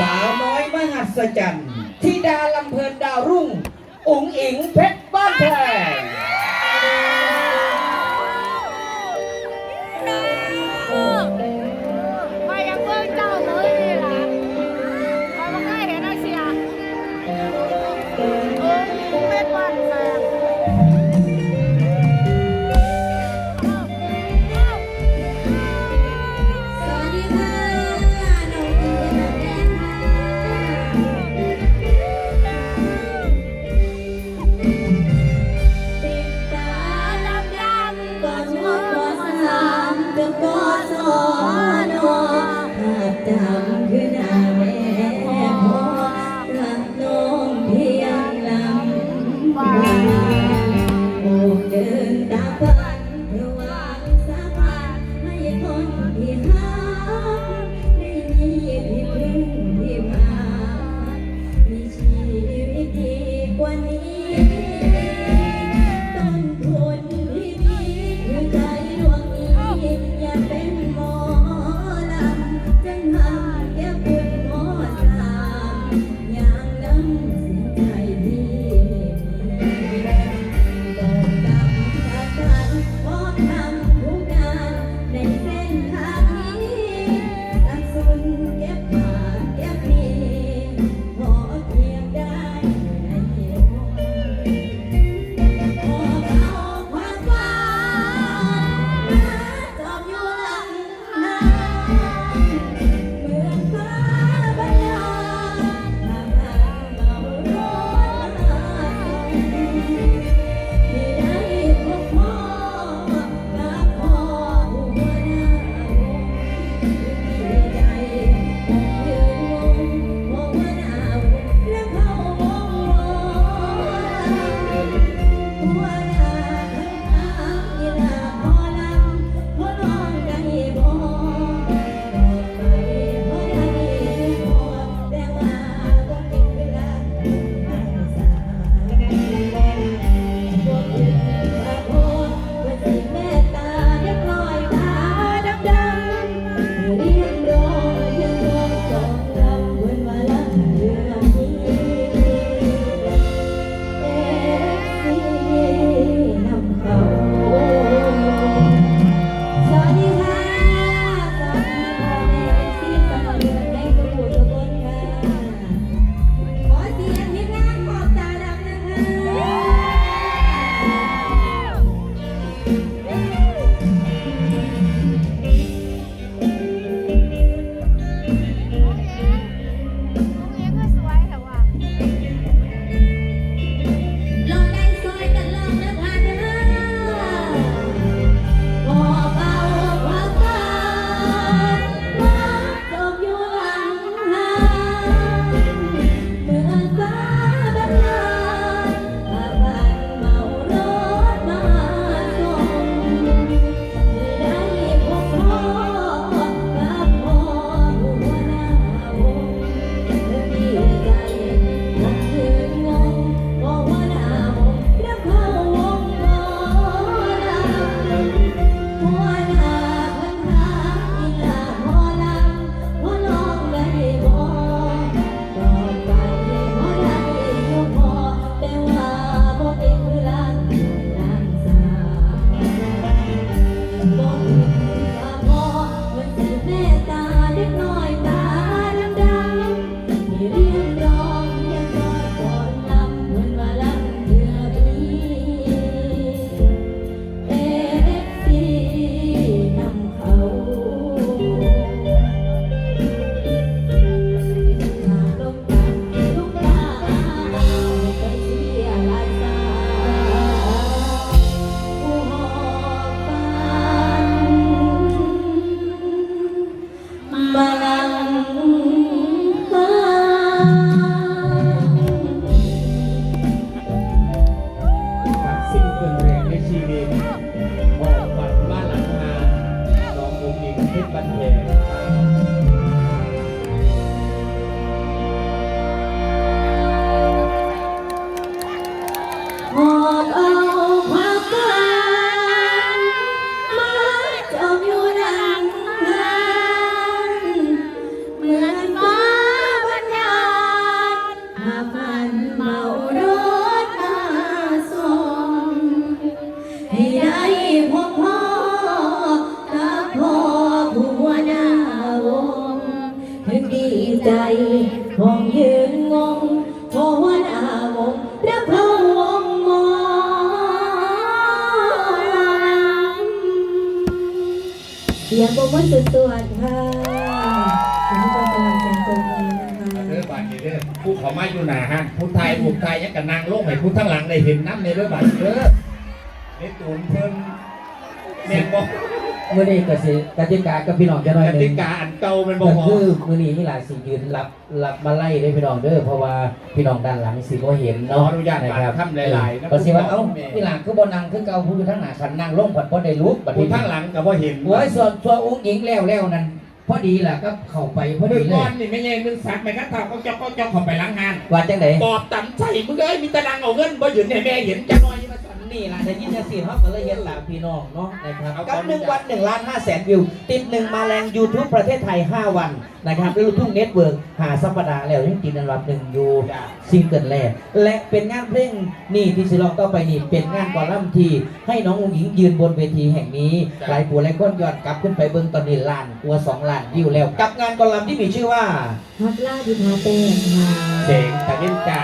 สาวน้อยมหัศจรรย์ธิดาลำเพลินดาวรุ่งอุ๋งอิงเพชรบ้านแพง you. ให้ได้พบพ่อกับพ่อผู้วานาวงถึงดีใจห้องยืนงงพ่อวานาวงรักพ่อวมอลำยงบมวนสุดสวดค่ะคุณผู้ชมจังใจตรงนี้นะะเรื่องบาดเจ็บผู้ขอไม้อยู่หนาฮะผู้ไทยผู้ไทยยังกับนางโลกใหนผู้ทั้งหลังได้เห็นน้ำในเรืองบาดเจ็บ ในตูนเพิ่นแม่นบ่มื่อนี้ก็สิกติกากับพี่น้องจะน้อยกหนึติงกาอันเก่ามันบ่ก็พอคือมื่อนี้มีหลายสิ่งยืนรับรับมาไล่ได้พี่น้องเด้อเพราะว่าพี่น้องด้านหลังสิบ่เห็นขอเนาะอนุญาตนะบาครัดบคำหลายๆนะก็สิว่าเอ้าพี่หลังคือบ่นั่งคือเก่าผู้อยู่ทั้งหน้าคันนั่งลงผัดบ่ได้ลุกบัดผู้นี้ทั้งหลังก็บ่เห็นโอ้ยส่วนส่วนอุ้งอิงแล้วแล้วนั่นพอดีล่ะก็เข้าไปพอเมื่ดีอเลก่อยนนี่ไม่ใช่นึงสักไปกันเท่าก็จะก็จะเข้าไปล้างงาน ว่าจังได๋ ปอบตำใส่มึงเอ้ยมีตะนังเอาเงินบ่หยุดให้แม่เห็นจังหน่อยมาสั่ นนี่ล่ะได้ยินจังซี่เฮาก็เลยเฮ็ดตามพี่น้องเนาะนะครับเอากับความหนึ่งวัน1ล้าน5แสนวิว ติดหนึ่งมาแรง YouTube ประเทศไทย 5 วันนะครับแล้วลูกทุ่งเน็ตเวิร์กหาสัปดาห์แล้วยังกินอันดับหนึ่งอยู่จ้ะซิงเกิลแรกและเป็นงานเพลงนี่ที่สิลองต่อไปนี่เป็นงานกอลัมน์ที่ให้น้ององหญิงยืนบนเวทีแห่งนี้จ้ะหลายผู้หลายคนย้อนกลับขึ้นไปเบิ่งตอนนี้ล้านกลัวสองล้านวิวแล้ว กับงานกอลัมน์ที่มีชื่อว่าฮักล่าดิพาเต้นค่ะเสงตะเล่นกา